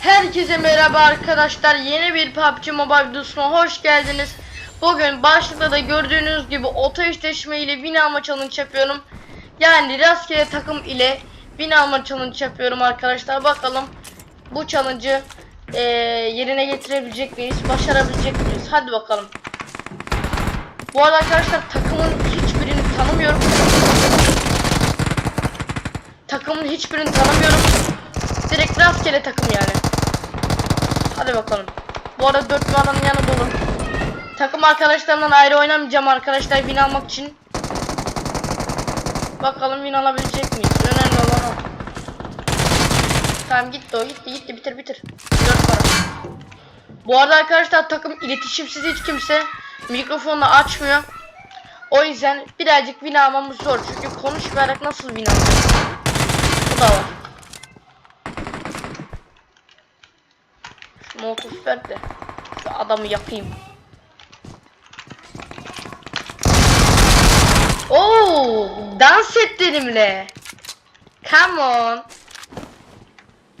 Herkese merhaba arkadaşlar. Yeni bir PUBG Mobile videosuna hoş geldiniz. Bugün başlıkta da gördüğünüz gibi oto eşleşme ile win alma challenge yapıyorum. Yani rastgele takım ile win alma challenge yapıyorum arkadaşlar. Bakalım bu challenge'ı eee, yerine getirebilecek miyiz? Başarabilecek miyiz? Hadi bakalım. Bu arada arkadaşlar takımın hiçbirini tanımıyorum. Takımın hiçbirini tanımıyorum. Direkt rastgele takım yani. Hadi bakalım. Bu arada 4 numaranın yanı dolu. Takım arkadaşlarımdan ayrı oynamayacağım arkadaşlar win almak için. Bakalım win alabilecek miyiz? Önemli olan o. Tamam gitti o gitti gitti bitir bitir. 4 numara. Bu arada arkadaşlar takım iletişimsiz hiç kimse mikrofonunu açmıyor. O yüzden birazcık win almamız zor. Çünkü konuşmayarak nasıl win alacağız? Bu da var. Şu ver de şu adamı yakayım. Oo, dans ettirimle. Come on.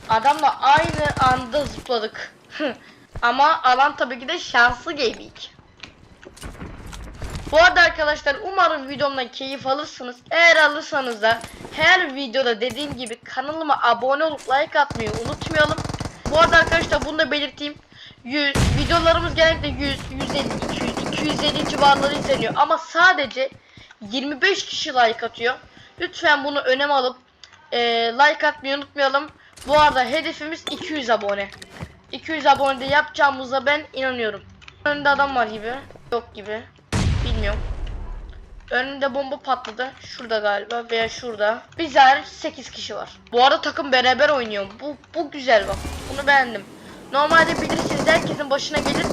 Adamla aynı anda zıpladık. Ama alan tabii ki de şanslı gaming. Bu arada arkadaşlar umarım videomdan keyif alırsınız. Eğer alırsanız da her videoda dediğim gibi kanalıma abone olup like atmayı unutmayalım. Bu arada arkadaşlar bunu da belirteyim. 100 videolarımız genellikle 100, 150, 200, 250 civarları izleniyor ama sadece 25 kişi like atıyor. Lütfen bunu önem alıp e, like atmayı unutmayalım. Bu arada hedefimiz 200 abone. 200 abone de yapacağımıza ben inanıyorum. Önünde adam var gibi. Yok gibi. Bilmiyorum. Önünde bomba patladı. Şurada galiba veya şurada. Biz hariç 8 kişi var. Bu arada takım beraber oynuyor. Bu, bu güzel bak. Bunu beğendim. Normalde bilirsiniz herkesin başına gelir.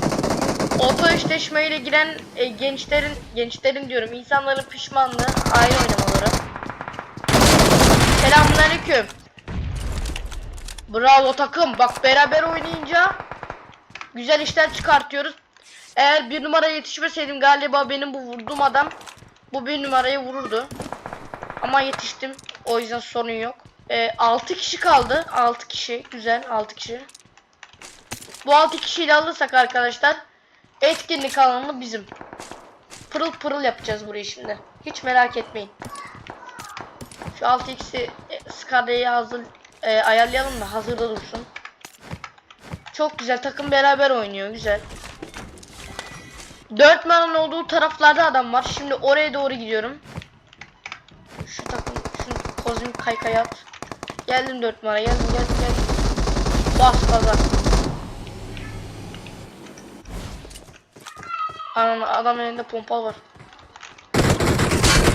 Oto eşleşmeyle giren e, gençlerin, gençlerin diyorum insanların pişmanlığı ayrı oynamaları. Selamünaleyküm. Bravo takım. Bak beraber oynayınca güzel işler çıkartıyoruz. Eğer bir numaraya yetişmeseydim galiba benim bu vurduğum adam bu bir numarayı vururdu. Ama yetiştim. O yüzden sorun yok. Ee, 6 kişi kaldı. 6 kişi. Güzel 6 kişi. Bu 6 kişiyle alırsak arkadaşlar etkinlik alanı bizim. Pırıl pırıl yapacağız burayı şimdi. Hiç merak etmeyin. Şu 6x'i e, Scarlet'i hazır e, ayarlayalım da hazırda dursun. Çok güzel takım beraber oynuyor güzel. Dört numaranın olduğu taraflarda adam var. Şimdi oraya doğru gidiyorum. Şu takım, şu kozmik kaykaya at. Geldim dört numara, geldim geldim geldim. Bas gaza. Anam adam elinde pompalı var.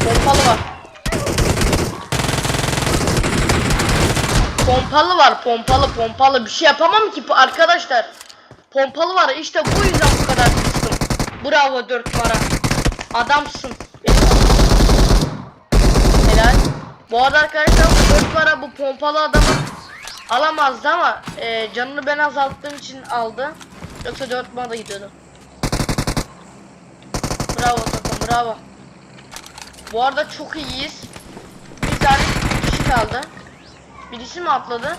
Pompalı var. Pompalı var, pompalı, pompalı. Bir şey yapamam ki arkadaşlar. Pompalı var. İşte bu yüzden bu kadar kıstım. Bravo 4 numara. Adamsın. Helal. Bu arada arkadaşlar bu 4 numara bu pompalı adamı alamazdı ama e, canını ben azalttığım için aldı. Yoksa 4 numara gidiyordu. Bravo bravo. Bu arada çok iyiyiz. Bir tane kişi kaldı. Birisi mi atladı?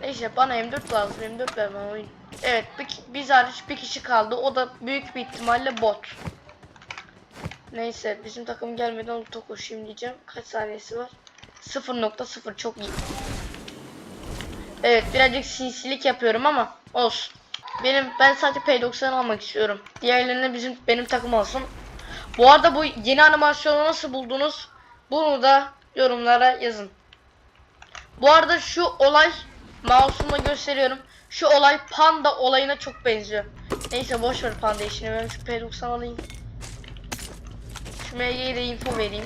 Neyse bana M4 lazım. M4 ver bana oyun. Evet bir, biz hariç bir kişi kaldı. O da büyük bir ihtimalle bot. Neyse bizim takım gelmeden ulta koşayım diyeceğim. Kaç saniyesi var? 0.0 çok iyi. Evet birazcık sinsilik yapıyorum ama olsun. Benim ben sadece P90 almak istiyorum. Diğerlerine bizim benim takım olsun. Bu arada bu yeni animasyonu nasıl buldunuz? Bunu da yorumlara yazın. Bu arada şu olay mouse'umla gösteriyorum. Şu olay panda olayına çok benziyor. Neyse boş ver panda işini. Ben şu P90 alayım. Şu MG'ye de info vereyim.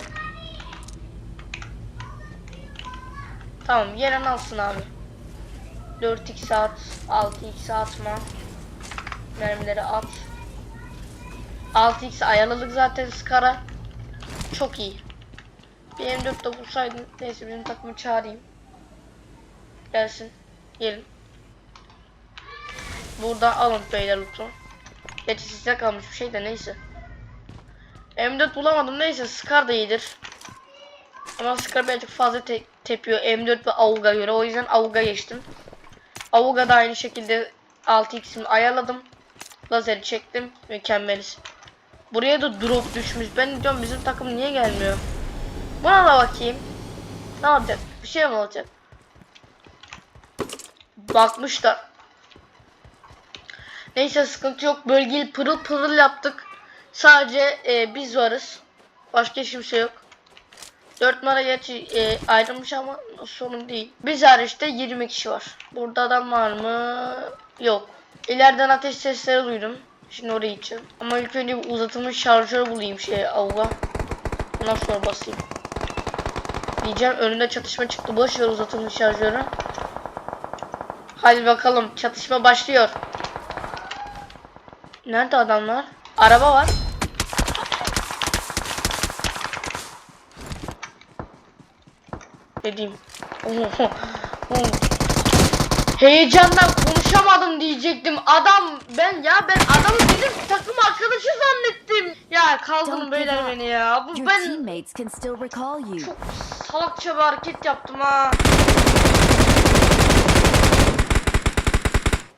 Tamam yeren alsın abi. 4x at, 6x atma. Mermileri at. 6x ayarladık zaten Scar'a. Çok iyi. Bir M4 de bulsaydım. Neyse bizim takımı çağırayım. Gelsin. Gelin. Burada alın beyler loot'u. Gerçi size kalmış bir şey de neyse. M4 bulamadım neyse Scar da iyidir. Ama Scar birazcık fazla te tepiyor M4 ve Auga göre o yüzden Auga geçtim. Auga da aynı şekilde 6x'imi ayarladım. Lazeri çektim. Mükemmeliz. Buraya da drop düşmüş. Ben diyorum bizim takım niye gelmiyor? Buna da bakayım. Ne olacak? Bir şey mi olacak? Bakmışlar. Neyse sıkıntı yok. Bölgeyi pırıl pırıl yaptık. Sadece e, biz varız. Başka hiç kimse yok. 4 numara gerçi e, ayrılmış ama sorun değil. Biz hariçte 20 kişi var. Burada adam var mı? Yok. İleriden ateş sesleri duydum. Şimdi oraya gideceğim. Ama ilk önce uzatılmış şarjör bulayım şey avuga. Ondan sonra basayım. Diyeceğim önünde çatışma çıktı. Boş ver uzatılmış şarjörü. Hadi bakalım çatışma başlıyor. Nerede adamlar? Araba var. Oho. Oho. Heyecandan konuşamadım diyecektim. Adam ben ya ben adamı bizim takım arkadaşı zannettim. Ya Don't beyler beni ya. Bu ben çok salakça bir hareket yaptım ha.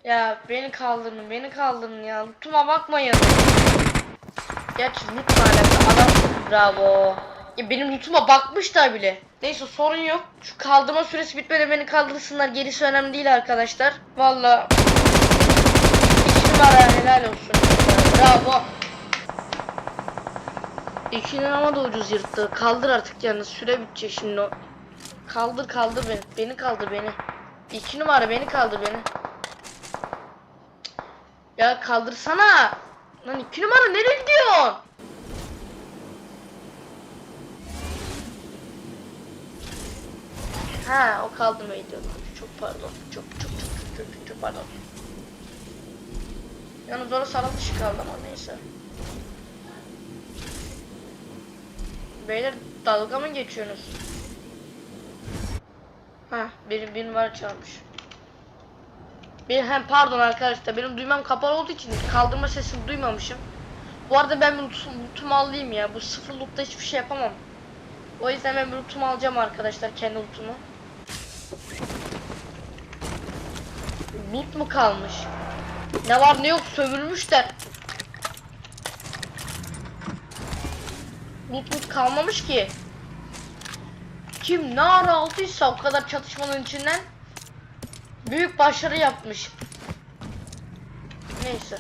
Ya beni kaldırın, beni kaldırın ya. Loot'uma bakmayın. Loot'la alakalı adam bravo. Ya benim loot'uma bakmışlar bile. Neyse sorun yok. Şu kaldırma süresi bitmeden beni kaldırsınlar. Gerisi önemli değil arkadaşlar. Valla. İki numara helal olsun. Bravo. İkinin ama da ucuz yırttı. Kaldır artık yalnız süre bitecek şimdi o. Kaldır kaldır beni. Beni kaldır beni. İki numara beni kaldır beni. Ya kaldırsana. Lan iki numara nereye gidiyorsun? Ha o kaldırmayı diyordum. Çok pardon. Çok çok çok çok çok çok, çok pardon. Yalnız orası alan dışı kaldı ama neyse. Beyler dalga mı geçiyorsunuz? Ha benim bir numara çalmış. Bir hem pardon arkadaşlar benim duymam kapalı olduğu için kaldırma sesini duymamışım. Bu arada ben lootumu alayım ya. Bu sıfır lootta hiçbir şey yapamam. O yüzden ben lootumu alacağım arkadaşlar kendi lootumu. Loot mu kalmış? Ne var ne yok sövülmüşler. Loot loot kalmamış ki. Kim ne ara aldıysa o kadar çatışmanın içinden büyük başarı yapmış. Neyse.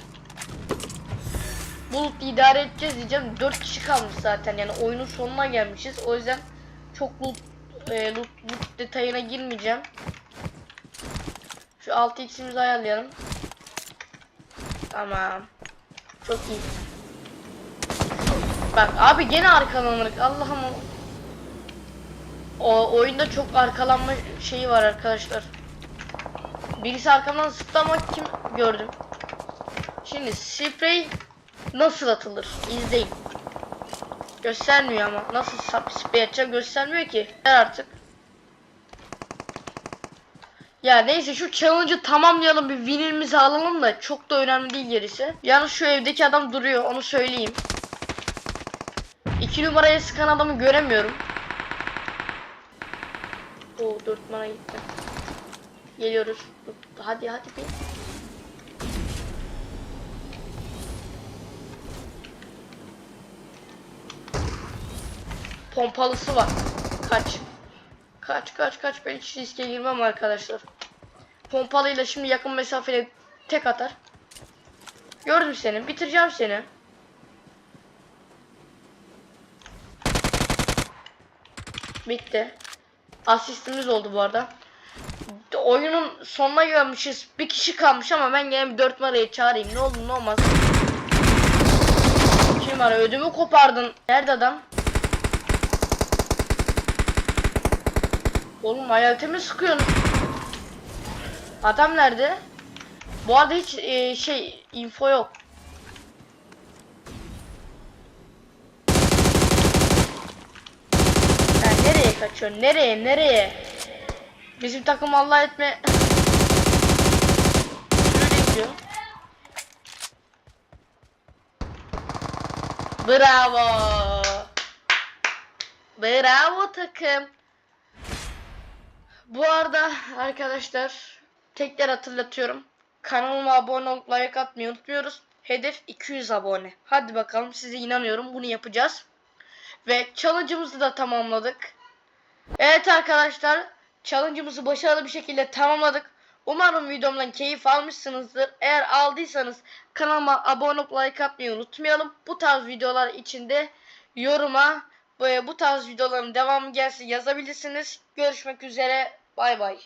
Bulut idare edeceğiz diyeceğim. 4 kişi kalmış zaten yani oyunun sonuna gelmişiz. O yüzden çok loot, e, loot, loot detayına girmeyeceğim. Şu 6x'imizi ayarlayalım. Tamam. Çok iyi. Bak abi gene arkalanırız. Allah'ım. O oyunda çok arkalanma şeyi var arkadaşlar. Birisi arkamdan sıktı ama kim gördüm. Şimdi sprey nasıl atılır? İzleyin. Göstermiyor ama. Nasıl sprey atacağım göstermiyor ki. Ver artık. Ya neyse şu challenge'ı tamamlayalım bir winimizi alalım da çok da önemli değil gerisi. Yalnız şu evdeki adam duruyor onu söyleyeyim. İki numaraya sıkan adamı göremiyorum. Oo dört numara gitti. Geliyoruz. Hadi hadi bir. Pompalısı var. Kaç. Kaç kaç kaç ben hiç riske girmem arkadaşlar. Pompalıyla şimdi yakın mesafede tek atar. Gördüm seni. Bitireceğim seni. Bitti. Asistimiz oldu bu arada. Oyunun sonuna gelmişiz. Bir kişi kalmış ama ben gene bir 4 numarayı çağırayım. Ne olur ne olmaz. Kim var? Ödümü kopardın. Nerede adam? Oğlum hayaletimi sıkıyorsun. Adam nerede? Bu arada hiç e, şey info yok. Ya nereye kaçıyorsun? Nereye? Nereye? Bizim takım Allah etme. Şöyle. Bravo. Bravo takım. Bu arada arkadaşlar tekrar hatırlatıyorum. Kanalıma abone olup like atmayı unutmuyoruz. Hedef 200 abone. Hadi bakalım size inanıyorum bunu yapacağız. Ve challenge'ımızı da tamamladık. Evet arkadaşlar challenge'ımızı başarılı bir şekilde tamamladık. Umarım videomdan keyif almışsınızdır. Eğer aldıysanız kanalıma abone olup like atmayı unutmayalım. Bu tarz videolar içinde yoruma bu, bu tarz videoların devamı gelsin yazabilirsiniz. Görüşmek üzere. Bay bay.